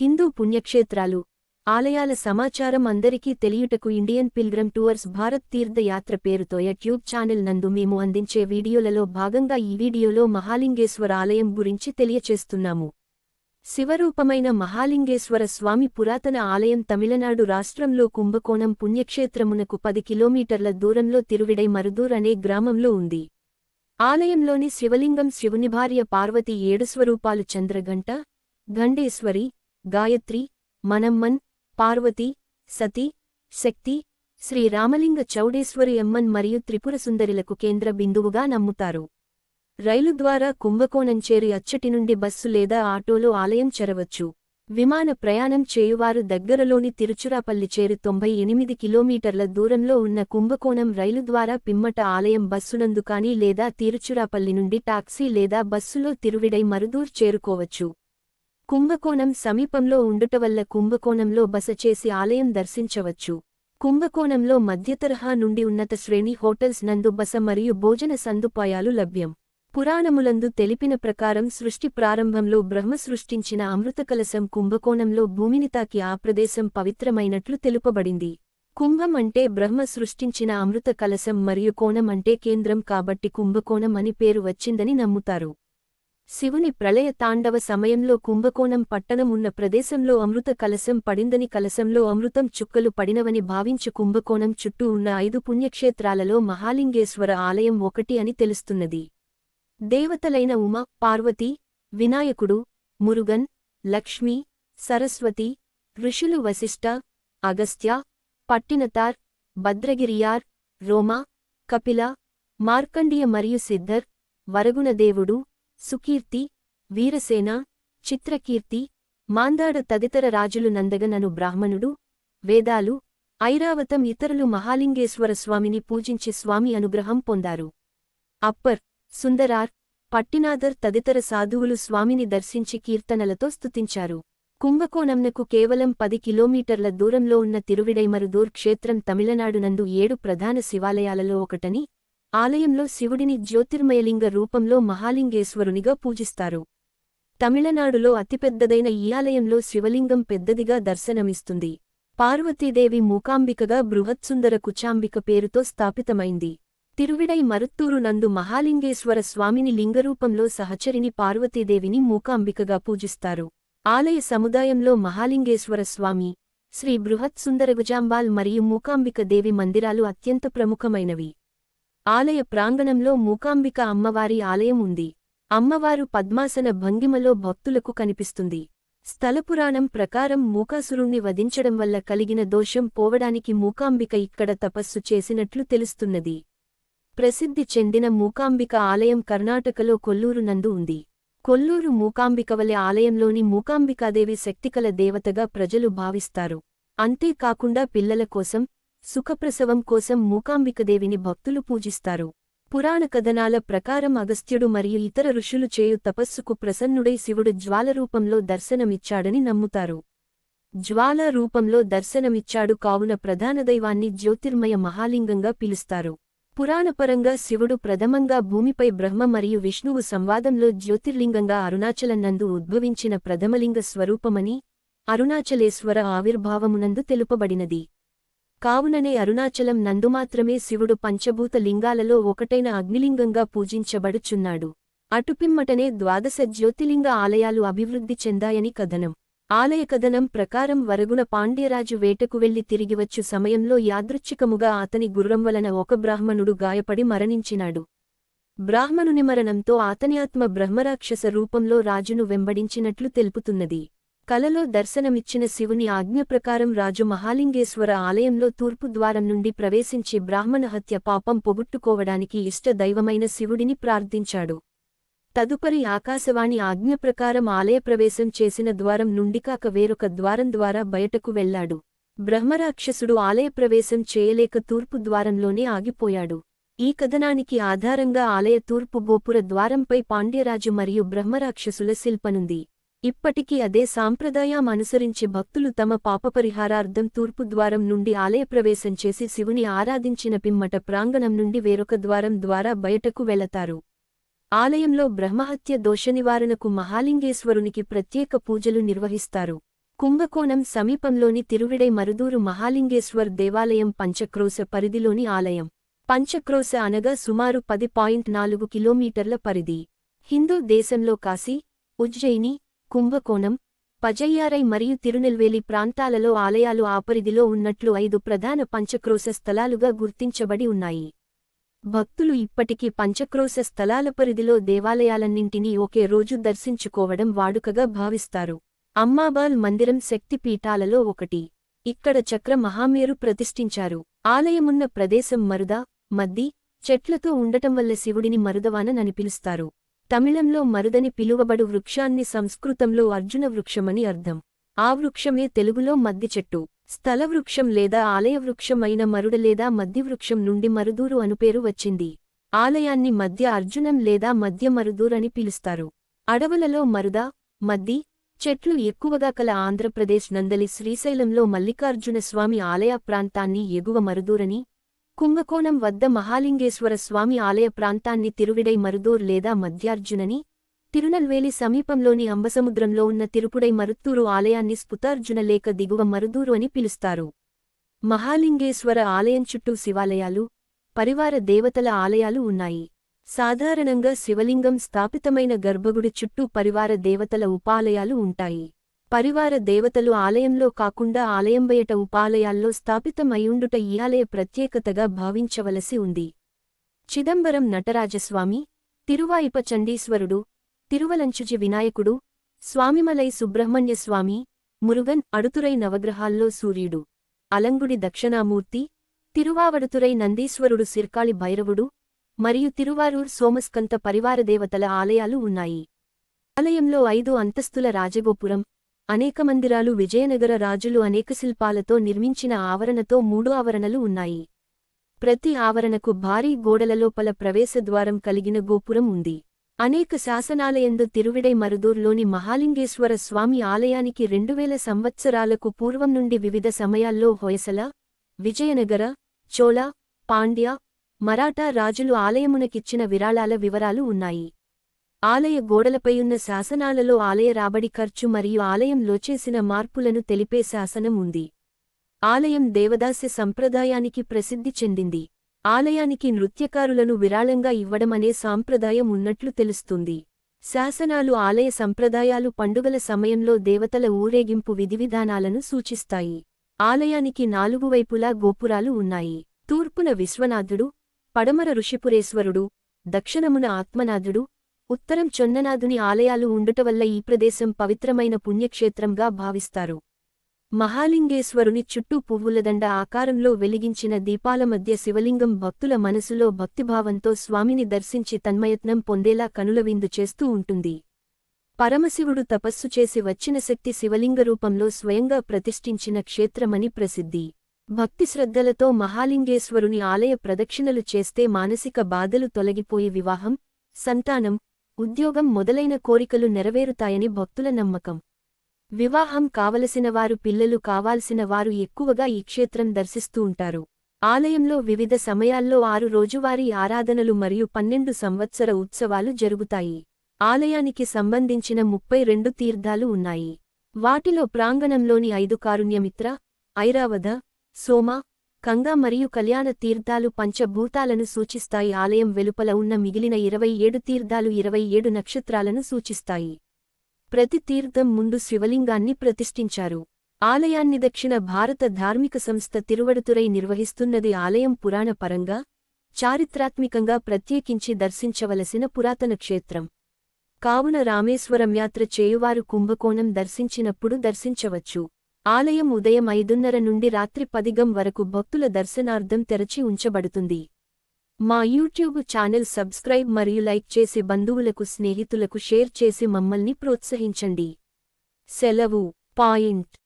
హిందూ పుణ్యక్షేత్రాలు ఆలయాల సమాచారం అందరికీ తెలియుటకు Indian pilgrim tours Bharat Tirthayatra పేరుతో యూట్యూబ్ ఛానల్ నందు మేము అందించే వీడియోలలో భాగంగా ఈ వీడియోలో మహాలింగేశ్వర ఆలయం గురించి తెలియచేస్తున్నాము. శివరూపమైన మహాలింగేశ్వర స్వామి పురాతన ఆలయం తమిళనాడు రాష్ట్రంలో కుంభకోణం పుణ్యక్షేత్రమునకు పది కిలోమీటర్ల దూరంలో తిరువిడై మరుదూర్ అనే గ్రామంలో ఉంది. ఆలయంలోని శివలింగం శివుని భార్య పార్వతి ఏడు స్వరూపాలు చంద్రగంట గండేశ్వరి గాయత్రి మనమ్మన్ పార్వతి సతి శక్తి శ్రీ రామలింగ చౌడేశ్వరి ఎమ్మన్ మరియు త్రిపుర సుందరిలకు కేంద్ర బిందువుగా నమ్ముతారు. రైలు ద్వారా కుంభకోణం చేరి అచ్చటి నుండి బస్సు లేదా ఆటోలో ఆలయం చేరవచ్చు. విమాన ప్రయాణం చేయువారు దగ్గరలోని తిరుచురాపల్లి చేరి తొంభై ఎనిమిది కిలోమీటర్ల దూరంలో ఉన్న కుంభకోణం రైలు ద్వారా పిమ్మట ఆలయం బస్సునందు కానీ లేదా తిరుచురాపల్లి నుండి టాక్సీ లేదా బస్సులో తిరువిడై మరుదూర్ చేరుకోవచ్చు. కుంభకోణం సమీపంలో ఉండుటవల్ల కుంభకోణంలో బస చేసి ఆలయం దర్శించవచ్చు. కుంభకోణంలో మధ్యతరహా నుండి ఉన్నత శ్రేణి హోటల్స్ నందు బస మరియు భోజన సందుపాయాలు లభ్యం. పురాణములందు తెలిపిన ప్రకారం సృష్టి ప్రారంభంలో బ్రహ్మ సృష్టించిన అమృతకలశం కుంభకోణంలో భూమిని తాకి ఆ ప్రదేశం పవిత్రమైనట్లు తెలుపబడింది. కుంభం అంటే బ్రహ్మ సృష్టించిన అమృత కలసం మరియు కోణం అంటే కేంద్రం కాబట్టి కుంభకోణం అని పేరు వచ్చిందని నమ్ముతారు. శివుని ప్రళయ తాండవ సమయంలో కుంభకోణం పట్టణం ఉన్న ప్రదేశంలో అమృత కలశం పడిందని కలశంలో అమృతం చుక్కలు పడినవని భావించు కుంభకోణం చుట్టూ ఉన్న ఐదు పుణ్యక్షేత్రాలలో మహాలింగేశ్వర ఆలయం ఒకటి అని తెలుస్తున్నది. దేవతలైన ఉమ పార్వతి వినాయకుడు మురుగన్ లక్ష్మి సరస్వతి ఋషులు వశిష్ఠ అగస్త్య పట్టినతార్ భద్రగిరియార్ రోమా కపిల మార్కండియ మరియు సిద్ధర్ వరగుణదేవుడు సుకీర్తి వీరసేన చిత్రకీర్తి మాందాడ తదితర రాజులు నందగనను బ్రాహ్మణుడు వేదాలు ఐరావతం ఇతరులు మహాలింగేశ్వర స్వామిని పూజించి స్వామి అనుగ్రహం పొందారు. అప్పర్ సుందరార్ పట్టినాదర్ తదితర సాధువులు స్వామిని దర్శించి కీర్తనలతో స్తుతించారు. కుంభకోణంనకు కేవలం పది కిలోమీటర్ల దూరంలో ఉన్న తిరువిడైమరుదూర్ క్షేత్రం తమిళనాడునందు ఏడు ప్రధాన శివాలయాలలో ఒకటని ఆలయంలో శివుడిని జ్యోతిర్మయలింగ రూపంలో మహాలింగేశ్వరునిగా పూజిస్తారు. తమిళనాడులో అతిపెద్దదైన ఈ ఆలయంలో శివలింగం పెద్దదిగా దర్శనమిస్తుంది. పార్వతీదేవి మూకాంబికగా బృహత్సుందర కుచాంబిక పేరుతో స్థాపితమైంది. తిరువిడై మరుత్తూరు నందు మహాలింగేశ్వర స్వామిని లింగరూపంలో సహచరిని పార్వతీదేవిని మూకాంబికగా పూజిస్తారు. ఆలయ సముదాయంలో మహాలింగేశ్వర స్వామి శ్రీ బృహత్సుందర గుజాంబాల్ మరియు మూకాంబిక దేవి మందిరాలు అత్యంత ప్రముఖమైనవి. ఆలయ ప్రాంగణంలో మూకాంబిక అమ్మవారి ఆలయం ఉంది. అమ్మవారు పద్మాసన భంగిమలో భక్తులకు కనిపిస్తుంది. స్థలపురాణం ప్రకారం మూకాసురుణ్ణి వధించడం వల్ల కలిగిన దోషం పోవడానికి మూకాంబిక ఇక్కడ తపస్సు చేసినట్లు తెలుస్తున్నది. ప్రసిద్ధి చెందిన మూకాంబిక ఆలయం కర్ణాటకలో కొల్లూరు నందు ఉంది. కొల్లూరు మూకాంబికవలె ఆలయంలోని మూకాంబికాదేవి శక్తికల దేవతగా ప్రజలు భావిస్తారు. అంతేకాకుండా పిల్లల కోసం సుఖప్రసవం కోసం మూకాంబికదేవిని భక్తులు పూజిస్తారు. పురాణ కథనాల ప్రకారం అగస్త్యుడు మరియు ఇతర ఋషులు చేయు తపస్సుకు ప్రసన్నుడై శివుడు జ్వాలరూపంలో దర్శనమిచ్చాడని నమ్ముతారు. జ్వాల రూపంలో దర్శనమిచ్చాడు కావున ప్రధాన దైవాన్ని జ్యోతిర్మయ మహాలింగంగా పిలుస్తారు. పురాణపరంగా శివుడు ప్రథమంగా భూమిపై బ్రహ్మ మరియు విష్ణువు సంవాదంలో జ్యోతిర్లింగంగా అరుణాచలనందు ఉద్భవించిన ప్రథమలింగ స్వరూపమని అరుణాచలేశ్వర ఆవిర్భావమునందు తెలుపబడినది. కావుననే అరుణాచలం నందుమాత్రమే శివుడు పంచభూత లింగాలలో ఒకటైన అగ్నిలింగంగా పూజించబడుచున్నాడు. అటుపిమ్మటనే ద్వాదశ జ్యోతిలింగ ఆలయాలు అభివృద్ధి చెందాయని కథనం. ఆలయ కథనం ప్రకారం వరగుణ పాండ్యరాజు వేటకు వెళ్ళి తిరిగివచ్చు సమయంలో యాదృచ్ఛికముగా అతని గుర్రం వలన ఒక బ్రాహ్మణుడు గాయపడి మరణించినాడు. బ్రాహ్మణుని మరణంతో ఆతని ఆత్మ బ్రహ్మరాక్షస రూపంలో రాజును వెంబడించినట్లు తెలుపుతున్నది. కలలో దర్శనమిచ్చిన శివుని ఆజ్ఞ ప్రకారం రాజు మహాలింగేశ్వర ఆలయంలో తూర్పు ద్వారం నుండి ప్రవేశించి బ్రాహ్మణ హత్య పాపం పొగుట్టుకోవడానికి ఇష్ట దైవమైన శివుడిని ప్రార్థించాడు. తదుపరి ఆకాశవాణి ఆజ్ఞ ప్రకారం ఆలయ ప్రవేశం చేసిన ద్వారం నుండి కాక వేరొక ద్వారం ద్వారా బయటకు వెళ్ళాడు బ్రహ్మరాక్షసుడు ఆలయ ప్రవేశం చేయలేక తూర్పు ద్వారంలోనే ఆగిపోయాడు. ఈ కథనానికి ఆధారంగా ఆలయ తూర్పు గోపుర ద్వారంపై పాండ్యరాజు మరియు బ్రహ్మరాక్షసుల శిల్పనుంది. ఇప్పటికీ అదే సాంప్రదాయం అనుసరించి భక్తులు తమ పాపపరిహారార్థం తూర్పు ద్వారం నుండి ఆలయ ప్రవేశం చేసి శివుని ఆరాధించిన పిమ్మట ప్రాంగణం నుండి వేరొక ద్వారం ద్వారా బయటకు వెళతారు. ఆలయంలో బ్రహ్మహత్య దోషనివారణకు మహాలింగేశ్వరునికి ప్రత్యేక పూజలు నిర్వహిస్తారు. కుంభకోణం సమీపంలోని తిరువిడై మరుదూరు మహాలింగేశ్వర్ దేవాలయం పంచక్రోశ పరిధిలోని ఆలయం. పంచక్రోశ అనగా సుమారు పది పాయింట్ నాలుగు కిలోమీటర్ల పరిధి. హిందూ దేశంలో కాశీ ఉజ్జయిని కుంభకోణం పజయ్యారై మరియు తిరునెల్వేలి ప్రాంతాలలో ఆలయాలు ఆపరిధిలో ఉన్నట్లు ఐదు ప్రధాన పంచక్రోశ స్థలాలుగా గుర్తించబడి ఉన్నాయి. భక్తులు ఇప్పటికీ పంచక్రోశ స్థలాల పరిధిలో దేవాలయాలన్నింటినీ ఒకే రోజు దర్శించుకోవడం వాడుకగా భావిస్తారు. అమ్మాబాల్ మందిరం శక్తిపీఠాలలో ఒకటి. ఇక్కడ చక్ర మహామేరు ప్రతిష్ఠించారు. ఆలయమున్న ప్రదేశం మరుద మద్ది చెట్లతో ఉండటం వల్ల శివుడిని మరుదవానని పిలుస్తారు. తమిళంలో మరుదని పిలువబడు వృక్షాన్ని సంస్కృతంలో అర్జున వృక్షమని అర్థం. ఆ వృక్షమే తెలుగులో మద్ది చెట్టు. స్థలవృక్షం లేదా ఆలయవృక్షం అయిన మరుడ లేదా మద్యవృక్షం నుండి మరుదూరు అనుపేరు వచ్చింది. ఆలయాన్ని మధ్య అర్జునం లేదా మధ్య మరుదూర్ అని పిలుస్తారు. అడవులలో మరుద మద్ది చెట్లు ఎక్కువగా కల ఆంధ్రప్రదేశ్ నందలి శ్రీశైలంలో మల్లికార్జున స్వామి ఆలయ ప్రాంతాన్ని ఎగువ మరుదూరని కుంభకోణం వద్ద మహాలింగేశ్వర స్వామి ఆలయ ప్రాంతాన్ని తిరువిడై మరుదూర్ లేదా మధ్యార్జునని తిరునల్వేలి సమీపంలోని అంబసముద్రంలో ఉన్న తిరుపుడై మరుత్తూరు ఆలయాన్ని స్ఫుతార్జున లేక దిగువ మరుదూరు అని పిలుస్తారు. మహాలింగేశ్వర ఆలయం చుట్టూ శివాలయాలు పరివార దేవతల ఆలయాలు ఉన్నాయి. సాధారణంగా శివలింగం స్థాపితమైన గర్భగుడి చుట్టూ పరివార దేవతల ఉపాలయాలు ఉంటాయి. పరివార దేవతలు ఆలయంలో కాకుండా ఆలయం బయట ఉపాలయాల్లో స్థాపితమయ్యుండుట ఈ ఆలయ ప్రత్యేకతగా భావించవలసి ఉంది. చిదంబరం నటరాజస్వామి తిరువాయిప చండీశ్వరుడు తిరువలంచుజి వినాయకుడు స్వామిమలై సుబ్రహ్మణ్యస్వామి మురుగన్ అడుతురై నవగ్రహాల్లో సూర్యుడు అలంగుడి దక్షిణామూర్తి తిరువావడుతురై నందీశ్వరుడు సిర్కాళి భైరవుడు మరియు తిరువారూర్ సోమస్కంత పరివారదేవతల ఆలయాలు ఉన్నాయి. ఆలయంలో ఐదు అంతస్తుల రాజగోపురం అనేక మందిరాలు విజయనగర రాజులు అనేక శిల్పాలతో నిర్మించిన ఆవరణతో మూడు ఆవరణలు ఉన్నాయి. ప్రతి ఆవరణకు భారీ గోడలలోపల ప్రవేశద్వారం కలిగిన గోపురం ఉంది. అనేక శాసనాలయందు తిరువిడై మరుదూర్లోని మహాలింగేశ్వర స్వామి ఆలయానికి రెండువేల సంవత్సరాలకు పూర్వం నుండి వివిధ సమయాల్లో హొయసల విజయనగర చోళ పాండ్య మరాఠా రాజులు ఆలయమునకిచ్చిన విరాళాల వివరాలు ఉన్నాయి. ఆలయ గోడలపైయున్న శాసనాలలో ఆలయ రాబడి ఖర్చు మరియు ఆలయంలో చేసిన మార్పులను తెలిపే శాసనం ఉంది. ఆలయం దేవదాస్య సంప్రదాయానికి ప్రసిద్ధి చెందింది. ఆలయానికి నృత్యకారులను విరాళంగా ఇవ్వడమనే సాంప్రదాయం ఉన్నట్లు తెలుస్తుంది. శాసనాలు ఆలయ సంప్రదాయాలు పండుగల సమయంలో దేవతల ఊరేగింపు విధివిధానాలను సూచిస్తాయి. ఆలయానికి నాలుగు వైపులా గోపురాలు ఉన్నాయి. తూర్పున విశ్వనాథుడు పడమర ఋషిపురేశ్వరుడు దక్షిణమున ఆత్మనాథుడు ఉత్తరం చొన్ననాథుని ఆలయాలు ఉండుటవల్ల ఈ ప్రదేశం పవిత్రమైన పుణ్యక్షేత్రంగా భావిస్తారు. మహాలింగేశ్వరుని చుట్టూ పువ్వులదండ ఆకారంలో వెలిగించిన దీపాల మధ్య శివలింగం భక్తుల మనసులో భక్తిభావంతో స్వామిని దర్శించి తన్మయత్నం పొందేలా కనులవిందు చేస్తూ ఉంటుంది. పరమశివుడు తపస్సు చేసి వచ్చిన శక్తి శివలింగ రూపంలో స్వయంగా ప్రతిష్ఠించిన క్షేత్రమని ప్రసిద్ధి. భక్తి శ్రద్ధలతో మహాలింగేశ్వరుని ఆలయ ప్రదక్షిణలు చేస్తే మానసిక బాధలు తొలగిపోయి వివాహం సంతానం ఉద్యోగం మొదలైన కోరికలు నెరవేరుతాయని భక్తుల నమ్మకం. వివాహం కావలసినవారు పిల్లలు కావాల్సినవారు ఎక్కువగా ఈ క్షేత్రం దర్శిస్తూ ఉంటారు. ఆలయంలో వివిధ సమయాల్లో ఆరు రోజువారీ ఆరాధనలు మరియు పన్నెండు సంవత్సర ఉత్సవాలు జరుగుతాయి. ఆలయానికి సంబంధించిన ముప్పై రెండు తీర్థాలు ఉన్నాయి. వాటిలో ప్రాంగణంలోని ఐదు కారుణ్యమిత్ర ఐరావద సోమ కంగ మరియు కళ్యాణ తీర్థాలు పంచభూతాలను సూచిస్తాయి. ఆలయం వెలుపల ఉన్న మిగిలిన ఇరవై ఏడు తీర్థాలు ఇరవై ఏడు నక్షత్రాలను సూచిస్తాయి. ప్రతి తీర్థం ముందు శివలింగాన్ని ప్రతిష్ఠించారు. ఆలయాన్ని దక్షిణ భారత ధార్మిక సంస్థ తిరువడుతురై నిర్వహిస్తున్నది ఆలయం పురాణ పరంగా చారిత్రాత్మికంగా ప్రత్యేకించి దర్శించవలసిన పురాతన క్షేత్రం. కావున రామేశ్వరం యాత్ర చేయువారు కుంభకోణం దర్శించినప్పుడు దర్శించవచ్చు. ఆలయం ఉదయం ఐదున్నర నుండి రాత్రి పదిగం వరకు భక్తుల దర్శనార్థం తెరచి ఉంచబడుతుంది. మా యూట్యూబ్ ఛానల్ సబ్స్క్రైబ్ మరియు లైక్ చేసి బంధువులకు స్నేహితులకు షేర్ చేసి మమ్మల్ని ప్రోత్సహించండి. సెలవు. పాయింట్.